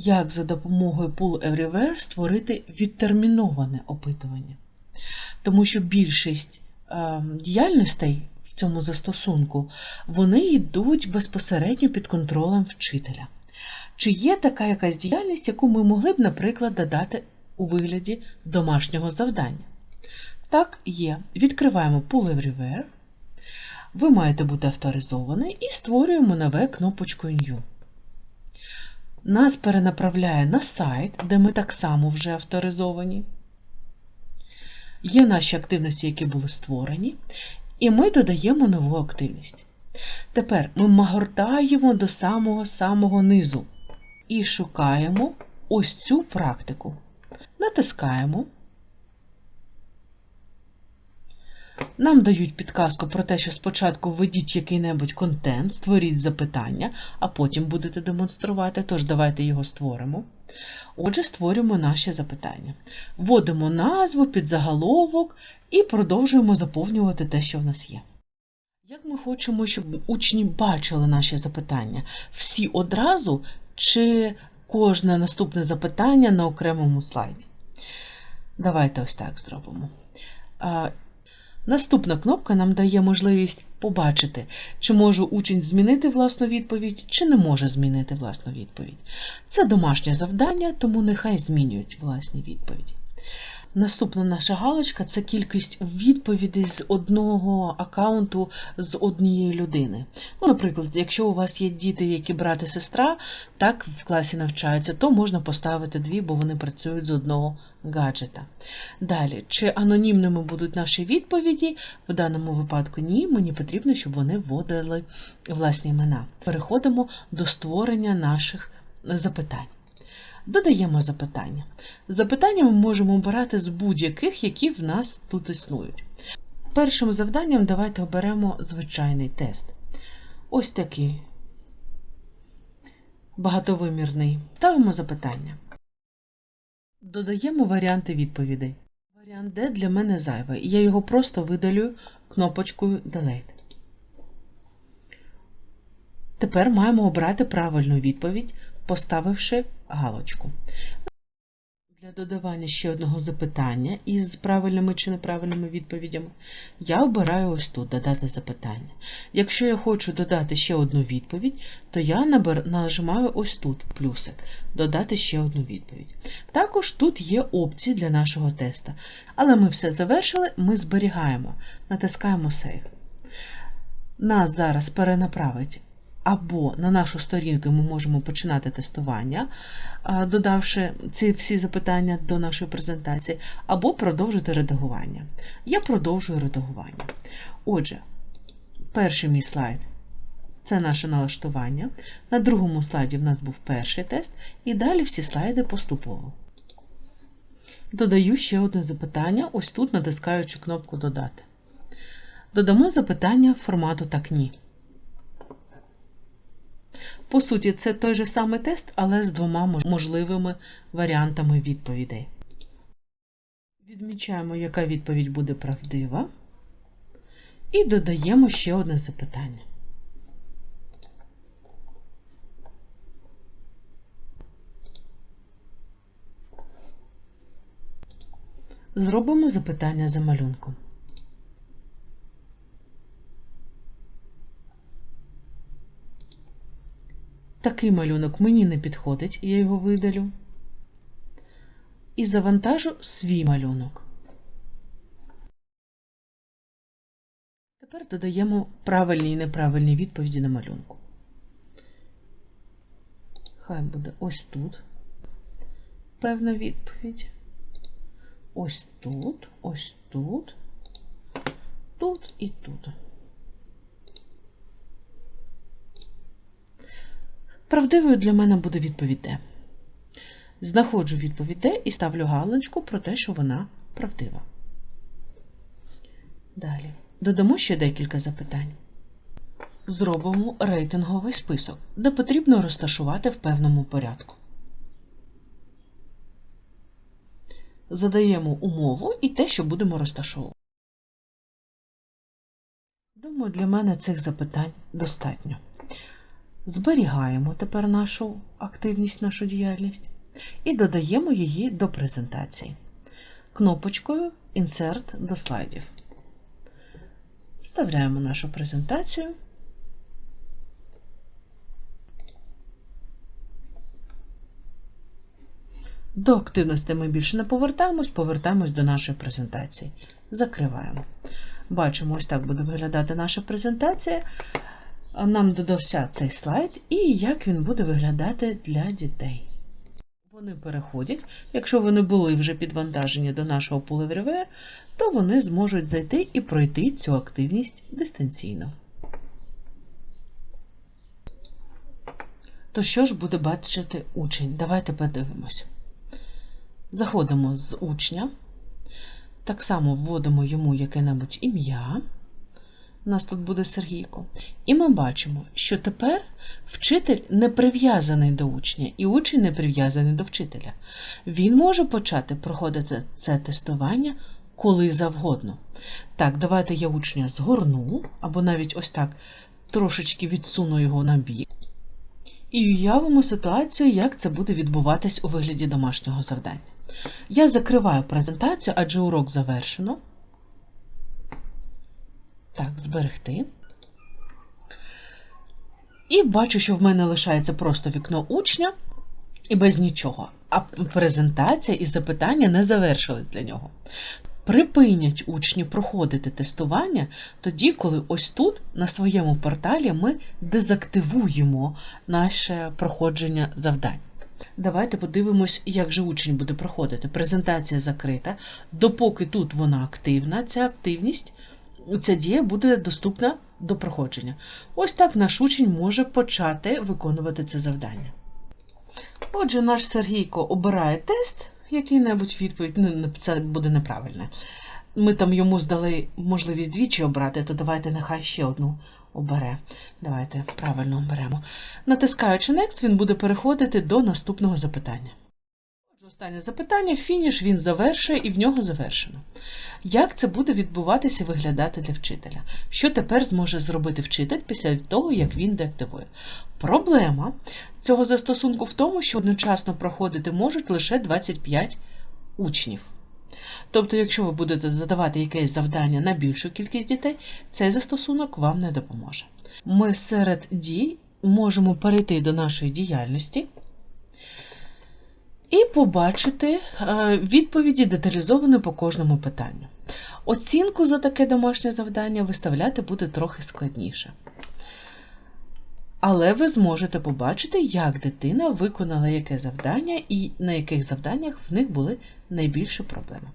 як за допомогою Pull Everywhere створити відтерміноване опитування. Тому що більшість е, діяльностей в цьому застосунку вони йдуть безпосередньо під контролем вчителя. Чи є така якась діяльність, яку ми могли б, наприклад, додати у вигляді домашнього завдання? Так, є. Відкриваємо Pull Everywhere. Ви маєте бути авторизований і створюємо нове кнопочкою New. Нас перенаправляє на сайт, де ми так само вже авторизовані. Є наші активності, які були створені, і ми додаємо нову активність. Тепер ми магортаємо до самого-самого низу і шукаємо ось цю практику. Натискаємо. Нам дають підказку про те, що спочатку введіть який-небудь контент, створіть запитання, а потім будете демонструвати, тож давайте його створимо. Отже, створюємо наші запитання. Вводимо назву, підзаголовок і продовжуємо заповнювати те, що в нас є. Як ми хочемо, щоб учні бачили наші запитання? Всі одразу чи кожне наступне запитання на окремому слайді? Давайте ось так зробимо. Наступна кнопка нам дає можливість побачити, чи може учень змінити власну відповідь, чи не може змінити власну відповідь. Це домашнє завдання, тому нехай змінюють власні відповіді. Наступна наша галочка це кількість відповідей з одного аккаунту з однієї людини. Ну, Наприклад, якщо у вас є діти, які брат і сестра, так в класі навчаються, то можна поставити дві, бо вони працюють з одного гаджета. Далі, чи анонімними будуть наші відповіді? В даному випадку ні, мені потрібно, щоб вони вводили власні імена. Переходимо до створення наших запитань. Додаємо запитання. Запитання ми можемо обирати з будь-яких, які в нас тут існують. Першим завданням давайте оберемо звичайний тест. Ось такий багатовимірний. Ставимо запитання. Додаємо варіанти відповідей. Варіант D для мене зайвий. Я його просто видалю кнопочкою Delete. Тепер маємо обрати правильну відповідь, поставивши галочку. Для додавання ще одного запитання із правильними чи неправильними відповідями я обираю ось тут Додати запитання. Якщо я хочу додати ще одну відповідь, то я нажимаю ось тут плюсик Додати ще одну відповідь. Також тут є опції для нашого теста. Але ми все завершили, ми зберігаємо, натискаємо Save. Нас зараз перенаправить або на нашу сторінку ми можемо починати тестування, додавши ці всі запитання до нашої презентації, або продовжити редагування. Я продовжую редагування. Отже, перший мій слайд це наше налаштування. На другому слайді в нас був перший тест, і далі всі слайди поступово. Додаю ще одне запитання, ось тут натискаючи кнопку Додати. Додамо запитання формату так ні. По суті, це той же самий тест, але з двома можливими варіантами відповідей. Відмічаємо, яка відповідь буде правдива, і додаємо ще одне запитання. Зробимо запитання за малюнком. Такий малюнок мені не підходить, я його видалю. І завантажу свій малюнок. Тепер додаємо правильні і неправильні відповіді на малюнку. Хай буде ось тут певна відповідь. Ось тут, ось тут, тут і тут. Правдивою для мене буде відповідь D. Знаходжу відповідь D і ставлю галочку про те, що вона правдива. Далі. Додамо ще декілька запитань. Зробимо рейтинговий список, де потрібно розташувати в певному порядку. Задаємо умову і те, що будемо розташовувати. Думаю, для мене цих запитань достатньо. Зберігаємо тепер нашу активність, нашу діяльність і додаємо її до презентації. Кнопочкою Insert до слайдів. Вставляємо нашу презентацію. До активності ми більше не повертаємось, повертаємось до нашої презентації. Закриваємо. Бачимо, ось так буде виглядати наша презентація. Нам додався цей слайд, і як він буде виглядати для дітей. Вони переходять, якщо вони були вже підвантажені до нашого Pool то вони зможуть зайти і пройти цю активність дистанційно. То що ж буде бачити учень? Давайте подивимось. Заходимо з учня, так само вводимо йому яке-небудь ім'я. У нас тут буде Сергійко. І ми бачимо, що тепер вчитель не прив'язаний до учня, і учень не прив'язаний до вчителя. Він може почати проходити це тестування коли завгодно. Так, давайте я учня згорну, або навіть ось так трошечки відсуну його на бік. І уявимо ситуацію, як це буде відбуватись у вигляді домашнього завдання. Я закриваю презентацію, адже урок завершено. Так, зберегти. І бачу, що в мене лишається просто вікно учня і без нічого. А презентація і запитання не завершились для нього. Припинять учні проходити тестування тоді, коли ось тут, на своєму порталі, ми дезактивуємо наше проходження завдань. Давайте подивимось, як же учень буде проходити. Презентація закрита. Допоки тут вона активна, ця активність, ця дія буде доступна до проходження. Ось так наш учень може почати виконувати це завдання. Отже, наш Сергійко обирає тест, який-небудь відповідь, ну, це буде неправильне. Ми там йому здали можливість двічі обрати, то давайте нехай ще одну обере. Давайте правильно оберемо. Натискаючи Next, він буде переходити до наступного запитання. Останнє запитання, фініш він завершує і в нього завершено. Як це буде відбуватися виглядати для вчителя? Що тепер зможе зробити вчитель після того, як він деактивує? Проблема цього застосунку в тому, що одночасно проходити можуть лише 25 учнів. Тобто, якщо ви будете задавати якесь завдання на більшу кількість дітей, цей застосунок вам не допоможе. Ми серед дій можемо перейти до нашої діяльності і побачити е, відповіді деталізовані по кожному питанню. Оцінку за таке домашнє завдання виставляти буде трохи складніше. Але ви зможете побачити, як дитина виконала яке завдання і на яких завданнях в них були найбільші проблеми.